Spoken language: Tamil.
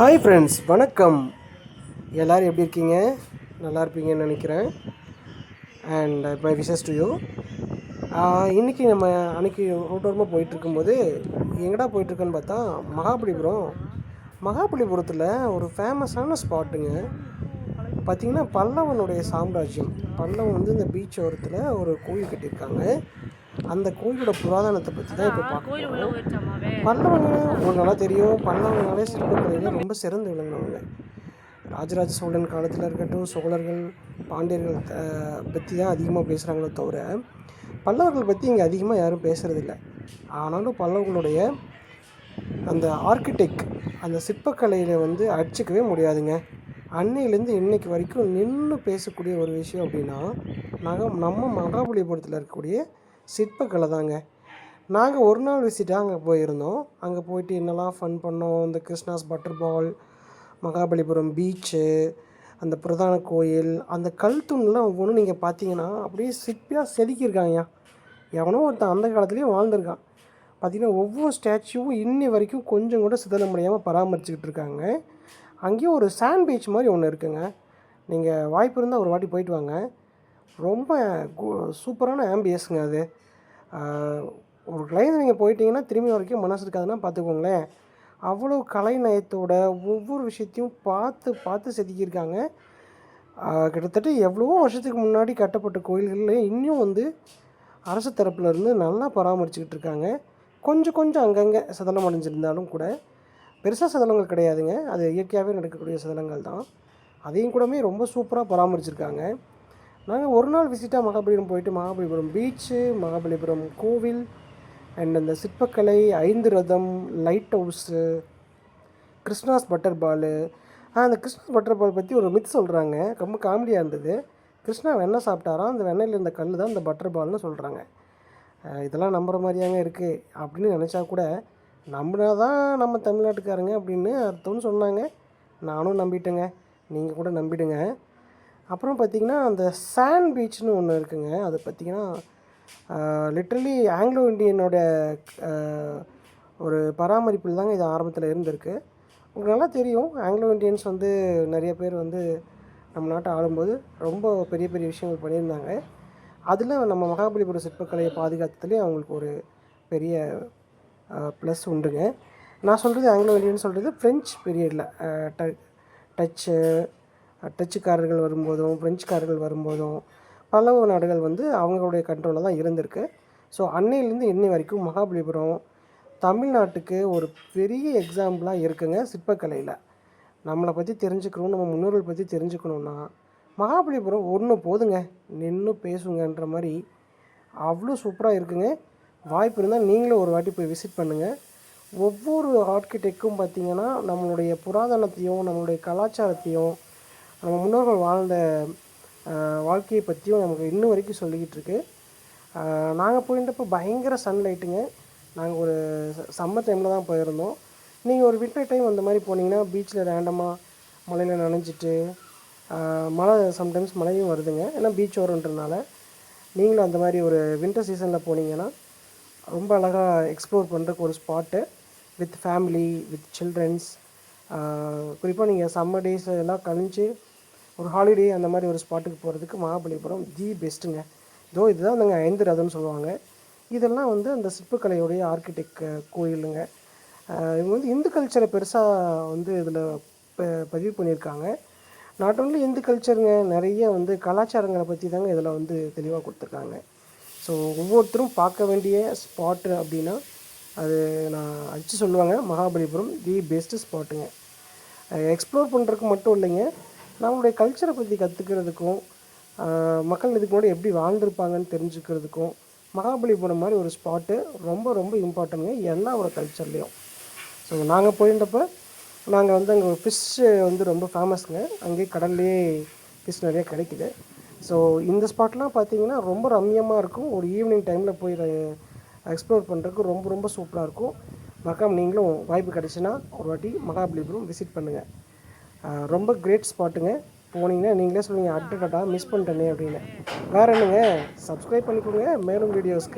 ஹாய் ஃப்ரெண்ட்ஸ் வணக்கம். எல்லோரும் எப்படி இருக்கீங்க? நல்லா இருப்பீங்கன்னு நினைக்கிறேன். And my wishes to you இன்றைக்கி நம்ம அன்றைக்கி ரோட்டோரமாக போயிட்டுருக்கும்போது எங்கடா போயிட்டுருக்குன்னு பார்த்தா மகாபலிபுரம். மகாபலிபுரத்தில் ஒரு ஃபேமஸான ஸ்பாட்டுங்க பார்த்திங்கன்னா பல்லவனுடைய சாம்ராஜ்யம். பல்லவன் வந்து இந்த பீச் ஓரத்தில் ஒரு கோயில் கட்டியிருக்காங்க. அந்த கோயிலோட புராதனத்தை பற்றி தான் இப்போ பார்க்கணும் பல்லவங்க உங்களுக்கு நல்லா தெரியும் பல்லவனாலே சிற்பக்கலையில் ரொம்ப சிறந்து விளங்கினவங்க ராஜராஜ சோழன் காலத்தில் இருக்கட்டும் சோழர்கள் பாண்டியர்கள் பற்றி தான் அதிகமாக பேசுகிறாங்களே தவிர பல்லவர்கள் பற்றி இங்கே அதிகமாக யாரும் பேசுகிறதில்ல ஆனாலும் பல்லவர்களுடைய அந்த ஆர்கிடெக்ட் அந்த சிற்பக்கலையில் வந்து அடிச்சிக்கவே முடியாதுங்க. அன்னையிலேருந்து இன்னைக்கு வரைக்கும் நின்று பேசக்கூடிய ஒரு விஷயம் அப்படின்னா நாங்கள் நம்ம மகாபலிபுரத்தில் இருக்கக்கூடிய சிற்பக்கலை தாங்க நாங்கள் ஒரு நாள் விசிட்டாக அங்கே போயிருந்தோம். அங்கே போயிட்டு என்னெல்லாம் ஃபன் பண்ணோம். இந்த Krishna's butter ball Mahabalipuram beach அந்த பிரதான கோயில் அந்த கல் தூண்லாம் ஒவ்வொன்றும் நீங்கள் பார்த்தீங்கன்னா அப்படியே சிற்பியாக செதுக்கியிருக்காங்க எவனோ ஒருத்தன் அந்த காலத்துலேயும் வாழ்ந்திருக்கான். பார்த்திங்கன்னா ஒவ்வொரு ஸ்டாச்சுவும் இன்னி வரைக்கும் கொஞ்சம் கூட சிதற முடியாமல் பராமரிச்சுக்கிட்டு இருக்காங்க. அங்கேயும் ஒரு சாண்ட் பீச் மாதிரி ஒன்று இருக்குங்க. நீங்கள் வாய்ப்பு இருந்தால் ஒரு வாட்டி போயிட்டு வாங்க. ரொம்ப சூப்பரான ஆம்பியஸுங்க அது. ஒரு லைன் நீங்கள் போயிட்டீங்கன்னா திரும்பி வரைக்கும் மனசு இருக்காதுன்னா பார்த்துக்கோங்களேன் அவ்வளோ கலை நயத்தோட ஒவ்வொரு விஷயத்தையும் பார்த்து பார்த்து செதுக்கியிருக்காங்க. கிட்டத்தட்ட எவ்வளவோ வருஷத்துக்கு முன்னாடி கட்டப்பட்ட கோயில்களில் இன்னும் வந்து அரசு தரப்புலேருந்து நல்லா பராமரிச்சுக்கிட்டு இருக்காங்க. கொஞ்சம் கொஞ்சம் அங்கங்கே சதனம் அடைஞ்சிருந்தாலும் கூட பெருசாக சதலங்கள் கிடையாதுங்க. அது இயற்கையாகவே நடக்கக்கூடிய சதலங்கள் தான். அதையும் கூடமே ரொம்ப சூப்பராக பராமரிச்சிருக்காங்க. நாங்கள் ஒரு நாள் விசிட்டாக மகாபலிபுரம் போயிட்டு மகாபலிபுரம் பீச்சு மகாபலிபுரம் கோவில் அண்ட் அந்த சிற்பக்கலை ஐந்து ரதம் lighthouse Krishna's butter ball அந்த கிருஷ்ணாஸ் பட்டர் பால் பற்றி ஒரு மித் சொல்கிறாங்க ரொம்ப காமெடியாக இருந்தது. கிருஷ்ணா வெண்ணெய் சாப்பிட்டாரா? அந்த வெண்ணெயில் இருந்த கல் தான் அந்த பட்டர் பால்னு சொல்கிறாங்க இதெல்லாம் நம்புகிற மாதிரியாங்க இருக்குது அப்படின்னு நினச்சா கூட நம்பினா தான் நம்ம தமிழ்நாட்டுக்காரங்க அப்படின்னு அர்த்தம்னு சொன்னாங்க. நானும் நம்பிட்டேங்க. நீங்கள் கூட நம்பிடுங்க. அப்புறம் பார்த்திங்கன்னா அந்த சாண்ட் பீச்னு ஒன்று இருக்குங்க. அது பார்த்திங்கன்னா லிட்ரலி ஆங்கிலோ இண்டியனோட ஒரு பராமரிப்பில் தாங்க இது ஆரம்பத்தில் இருந்திருக்கு. உங்களுக்கு நல்லா தெரியும் ஆங்கிலோ இண்டியன்ஸ் வந்து நிறைய பேர் வந்து நம்ம நாட்டை ஆளும்போது ரொம்ப பெரிய பெரிய விஷயங்கள் பண்ணியிருந்தாங்க. அதில் நம்ம மகாபலிபுரம் சிற்பக்கலையை பாதுகாத்ததுலேயே அவங்களுக்கு ஒரு பெரிய ப்ளஸ் உண்டுங்க. நான் சொல்கிறது ஆங்கிலோ இண்டியன் சொல்கிறது ஃப்ரெஞ்ச் பீரியடில் ட டச்சு டச்சுக்காரர்கள் வரும்போதும் பிரெஞ்சுக்காரர்கள் வரும்போதும் பல நாடுகள் வந்து அவங்களுடைய கண்ட்ரோலில் தான் இருந்திருக்கு. ஸோ அன்னையிலேருந்து இன்னை வரைக்கும் மகாபலிபுரம் தமிழ்நாட்டுக்கு ஒரு பெரிய எக்ஸாம்பிளாக இருக்குங்க சிற்பக்கலையில். நம்மளை பற்றி தெரிஞ்சுக்கணும் நம்ம முன்னோர்கள் பற்றி தெரிஞ்சுக்கணுன்னா மகாபலிபுரம் ஒன்று போதுங்க. நின்று பேசுங்கன்ற மாதிரி அவ்வளோ சூப்பராக இருக்குங்க. வாய்ப்பு இருந்தால் நீங்களும் ஒரு வாட்டி போய் விசிட் பண்ணுங்கள் ஒவ்வொரு ஆர்கிடெக்டும் பார்த்திங்கன்னா நம்மளுடைய புராதனத்தையும் நம்மளுடைய கலாச்சாரத்தையும் நம்ம முன்னோர்கள் வாழ்ந்த வாழ்க்கையை பற்றியும் நமக்கு இன்னும் வரைக்கும் சொல்லிக்கிட்டு இருக்கு. நாங்கள் போயிருந்தப்போ பயங்கர சன்லைட்டுங்க நாங்கள் ஒரு சம்மர் டைமில் தான் போயிருந்தோம். நீங்கள் ஒரு வின்டர் டைம் அந்த மாதிரி போனீங்கன்னா பீச்சில் ரேண்டமாக மலையில் நனைஞ்சிட்டு மழை சம்டைம்ஸ் மழையும் வருதுங்க. ஏன்னா பீச் ஓரன்றனால நீங்களும் அந்த மாதிரி ஒரு வின்டர் சீசனில் போனீங்கன்னா ரொம்ப அழகாக எக்ஸ்ப்ளோர் பண்ணுறதுக்கு ஒரு spot with family with childrens குறிப்பாக நீங்கள் சம்மர் டேஸ் எல்லாம் கழிஞ்சு ஒரு ஹாலிடே அந்த மாதிரி ஒரு ஸ்பாட்டுக்கு போகிறதுக்கு மகாபலிபுரம் தி பெஸ்ட்டுங்க இதோ இதுதான் நாங்கள் ஐந்து ரதம்னு சொல்லுவாங்க. இதெல்லாம் வந்து அந்த சிற்பக்கலையுடைய ஆர்கிடெக்ட் கோயிலுங்க. இவங்க வந்து இந்து கல்ச்சரை பெருசாக வந்து இதில் பதிவு பண்ணியிருக்காங்க. நாட் ஓன்லி இந்து கல்ச்சருங்க நிறைய வந்து கலாச்சாரங்களை பற்றி தாங்க இதில் வந்து தெளிவாக கொடுத்துருக்காங்க. ஸோ ஒவ்வொருத்தரும் பார்க்க வேண்டிய ஸ்பாட்டு அப்படின்னா அது நான் அடித்து சொல்லுவாங்க. மகாபலிபுரம் தி பெஸ்ட்டு ஸ்பாட்டுங்க எக்ஸ்ப்ளோர் பண்ணுறதுக்கு மட்டும் இல்லைங்க. நம்மளுடைய கல்ச்சரை பற்றி கற்றுக்கிறதுக்கும் மக்கள் இதுக்கு முன்னாடி எப்படி வாழ்ந்துருப்பாங்கன்னு தெரிஞ்சுக்கிறதுக்கும் மகாபலிபுரம் மாதிரி ஒரு ஸ்பாட்டு ரொம்ப ரொம்ப இம்பார்ட்டன்ங்க எல்லா ஒரு கல்ச்சர்லேயும் ஸோ நாங்கள் போயிருந்தப்போ நாங்கள் வந்து அங்கே ஒரு ஃபிஷ்ஷு வந்து ரொம்ப ஃபேமஸ்ங்க அங்கேயே கடல்லையே ஃபிஷ் நிறைய கிடைக்குது. ஸோ இந்த ஸ்பாட்லாம் பார்த்தீங்கன்னா ரொம்ப ரம்யமாக இருக்கும். ஒரு ஈவினிங் டைமில் போய் எக்ஸ்ப்ளோர் பண்ணுறதுக்கு ரொம்ப ரொம்ப சூப்பராக இருக்கும். மறக்காம நீங்களும் வாய்ப்பு கிடச்சுன்னா ஒரு வாட்டி மகாபலிபுரம் விசிட் பண்ணுங்கள் ரொம்ப கிரேட் ஸ்பாட்டுங்க போனீங்கன்னா நீங்களே சொல்லுவீங்க அட்டடா மிஸ் பண்ணிட்டேனே அப்படின்னு. வேறு என்னங்க? சப்ஸ்கிரைப் பண்ணிக்கோங்க. மேலும் வீடியோஸ்க்கு